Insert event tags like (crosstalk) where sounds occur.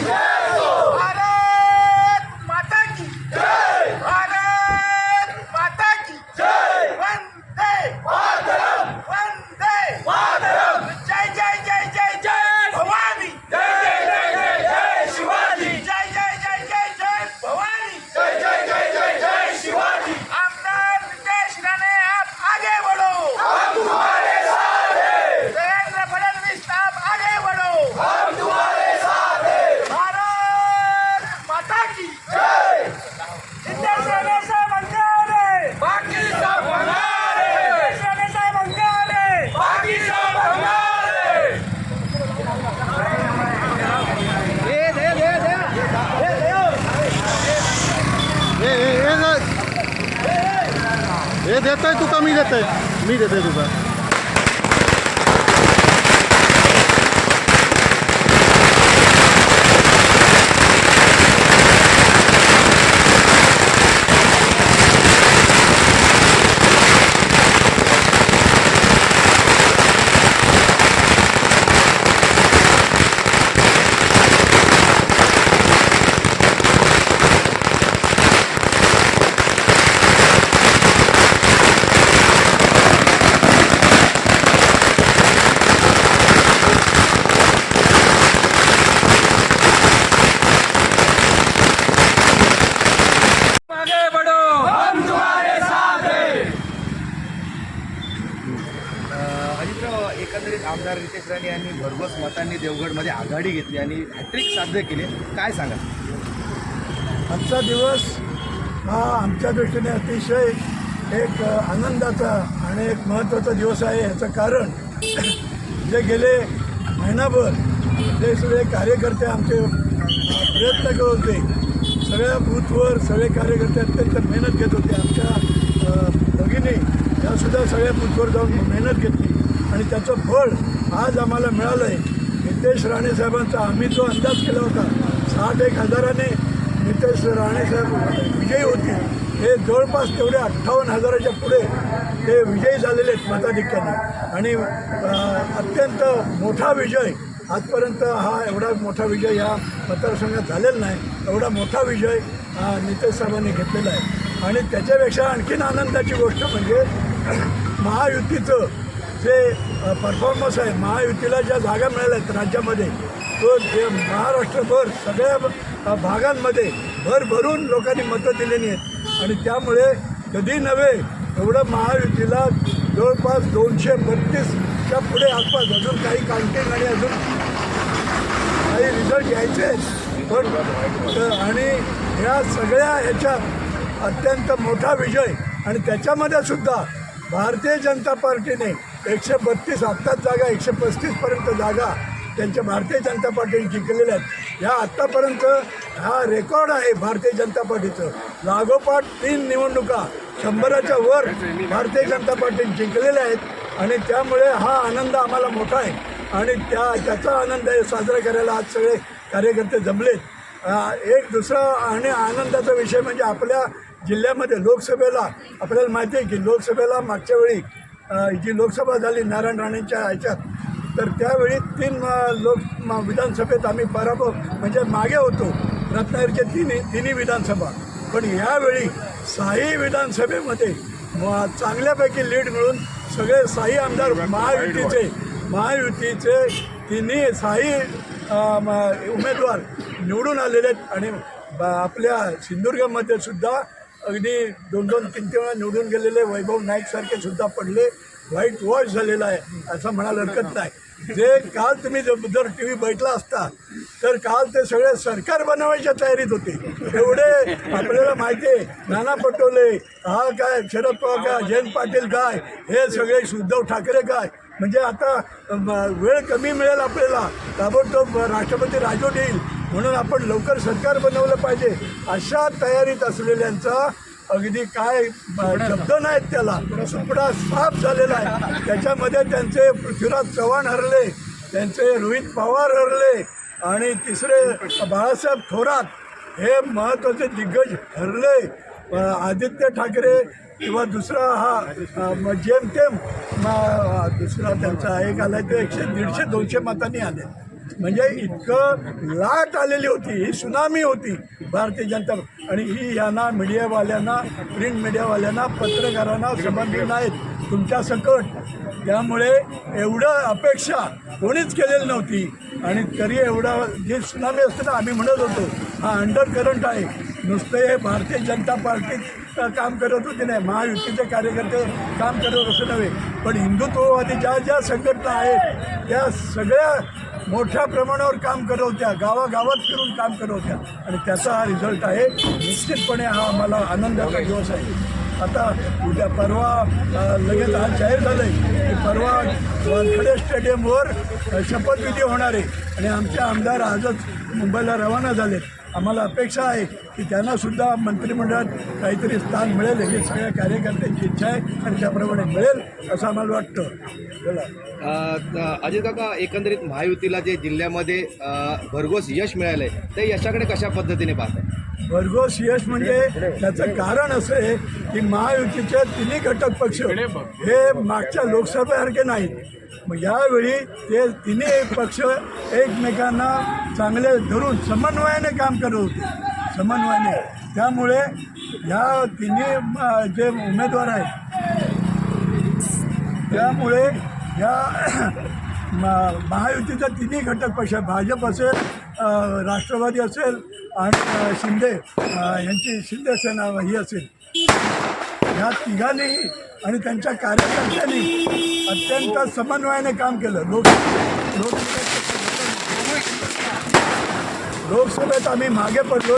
Yeah! हे देतोय तू कमी देतोय? मी देतोय तुझा. आगे ठिकाणी यांनी भरघोस मतांनी देवगडमध्ये आघाडी घेतली आणि हॅट्रिक साध्य केले. काय सांगा आजचा दिवस हा आमच्या दृष्टीने अतिशय एक आनंदाचा आणि एक महत्त्वाचा दिवस आहे. ह्याचं कारण (clears throat) जे गेले महिनाभर जे सगळे कार्यकर्ते आमचे प्रयत्न करत होते. सगळ्या बूथवर सगळे कार्यकर्ते अत्यंत मेहनत घेत होते. आमच्या भगिनी यासुद्धा सगळ्या बूथवर जाऊन मेहनत घेतली. आणि त्याचं फळ आज आम्हाला मिळालं आहे नितेश राणे साहेबांचा आम्ही जो अंदाज केला होता साठ एक हजाराने नितेश राणेसाहेब विजयी होतील. हे जवळपास तेवढे अठ्ठावन्न हजाराच्या पुढे ते विजयी झालेले आहेत मताधिक्याने. आणि अत्यंत मोठा विजय आजपर्यंत हा एवढा मोठा विजय या मतदारसंघात झालेला नाही. एवढा मोठा विजय नितेश साहेबांनी घेतलेला आहे. आणि त्याच्यापेक्षा आणखीन आनंदाची गोष्ट म्हणजे महायुतीचं जे परफॉर्मन्स आहे महायुतीला ज्या जागा मिळाल्या आहेत राज्यामध्ये तो जे महाराष्ट्रभर सगळ्या भागांमध्ये भागांमध्ये भरभरून लोकांनी मतं दिलेली आहेत. आणि त्यामुळे कधी नव्हे एवढं महायुतीला जवळपास दोनशे बत्तीसच्या पुढे आसपास अजून काही काउंटिंग आणि अजून काही रिझल्ट यायचे पण आणि ह्या सगळ्या ह्याच्या अत्यंत मोठा विजय आणि त्याच्यामध्ये सुद्धा भारतीय जनता पार्टीने एकशे बत्तीस आत्ताच जागा एकशे पस्तीसपर्यंत जागा त्यांच्या भारतीय जनता पार्टीने जिंकलेल्या आहेत. ह्या आत्तापर्यंत हा रेकॉर्ड आहे भारतीय जनता पार्टीचं. लागोपाठ तीन निवडणुका शंभराच्या वर भारतीय जनता पार्टीने जिंकलेल्या आहेत आणि त्यामुळे हा आनंद आम्हाला मोठा आहे. आणि त्या त्याचा आनंद आहे साजरा करायला आज सगळे कार्यकर्ते जमलेत. एक दुसरा आणि आनंदाचा विषय म्हणजे आपल्या जिल्ह्यामध्ये लोकसभेला आपल्याला माहिती आहे की लोकसभेला मागच्या वेळी जी लोकसभा झाली नारायण राणेंच्या ह्याच्यात तर त्यावेळी तीन लोक विधानसभेत आम्ही पराभव म्हणजे मागे होतो. रत्नागिरीचे तिन्ही तिन्ही विधानसभा. पण यावेळी साही विधानसभेमध्ये चांगल्यापैकी लीड मिळून सगळे साही आमदार महायुतीचे महायुतीचे तिन्ही साही म- उमेदवार निवडून आलेले आहेत. आणि ब- आपल्या सिंधुदुर्गमध्ये सुद्धा अगदी दोन दोन तीन तीन वेळा निवडून गेलेले वैभव नाईकसारखे सुद्धा पडले. व्हाईट वॉश झालेला आहे असं म्हणायला हरकत नाही. जे काल तुम्ही जर टी व्ही बैठला असता तर काल ते सगळे सरकार बनवायच्या तयारीत होते. एवढे आपल्याला माहिती आहे नाना पटोले हा काय शरद पवार काय जयंत पाटील काय हे सगळे उद्धव ठाकरे काय? म्हणजे आता वेळ कमी मिळेल आपल्याला. ताबडतोब राष्ट्रपती राजवट येईल. म्हणून आपण लवकर सरकार बनवलं पाहिजे अशा तयारीत असलेल्यांचा अगदी काय शब्द नाहीत त्याला. सुपडा साफ झालेला आहे. त्याच्यामध्ये त्यांचे पृथ्वीराज चव्हाण हरले त्यांचे रोहित पवार हरले आणि तिसरे बाळासाहेब थोरात हे महत्त्वाचे दिग्गज हरले. आदित्य ठाकरे किंवा दुसरा हा म- जेमतेम दुसरा त्यांचा एक आला ते एकशे दीडशे दोनशे मतांनी आले. म्हणजे इतकं लाट आलेली होती ही सुनामी होती भारतीय जनता आणि ही यांना मीडियावाल्यांना प्रिंट मीडियावाल्यांना पत्रकारांना संबंधित नाहीत. तुमच्या सकट. त्यामुळे एवढं अपेक्षा कोणीच केलेली नव्हती. आणि तरी एवढा जे सुनामी असतं ना आम्ही म्हणत होतो हा अंडर करंट आहे. नुसते हे भारतीय जनता पार्टीत काम करत होते नाही महायुतीचे कार्यकर्ते काम करत असं नव्हे. पण हिंदुत्ववादी ज्या ज्या संघटना आहेत त्या सगळ्या मोठ्या प्रमाणावर काम करवत्या गावागावात फिरून काम करवत्या आणि त्याचा हा रिझल्ट आहे. निश्चितपणे हा आम्हाला आनंदाचा दिवस आहे. आता उद्या परवा लगेच आज जाहीर झालं आहे की परवा वानखडे स्टेडियमवर शपथविधी होणार आहे. आणि आमचे आमदार आजच मुंबईला रवाना झाले. आम्हाला अपेक्षा आहे की त्यांनासुद्धा मंत्रिमंडळात काहीतरी स्थान मिळेल. ही सगळ्या कार्यकर्त्यांची इच्छा आहे आणि त्याप्रमाणे मिळेल असं आम्हाला वाटतं. बोला. अ, काका एकंदरीत महायुतीला जे जिल्ह्यामध्ये भरघोस यश मिळालं आहे ते यशाकडे कशा पद्धतीने पाहताय? भरघोस यश म्हणजे त्याचं कारण असं आहे की महायुतीचे तिन्ही घटक पक्ष हे मागच्या लोकसभेसारखे नाहीत. मग यावेळी ते तिन्ही पक्ष एकमेकांना चांगले धरून समन्वयाने काम करत होते. समन्वयाने. त्यामुळे ह्या तिन्ही जे उमेदवार आहेत त्यामुळे या (clears throat) म- तिन्ही घटक पक्ष भाजप असेल राष्ट्रवादी असेल आणि शिंदे यांची शिंदे सेना ही असेल. ह्या तिघांनीही आणि त्यांच्या कार्यकर्त्यांनी अत्यंत समन्वयाने काम केलं. लोक लोकसभेत आम्ही मागे पडलो.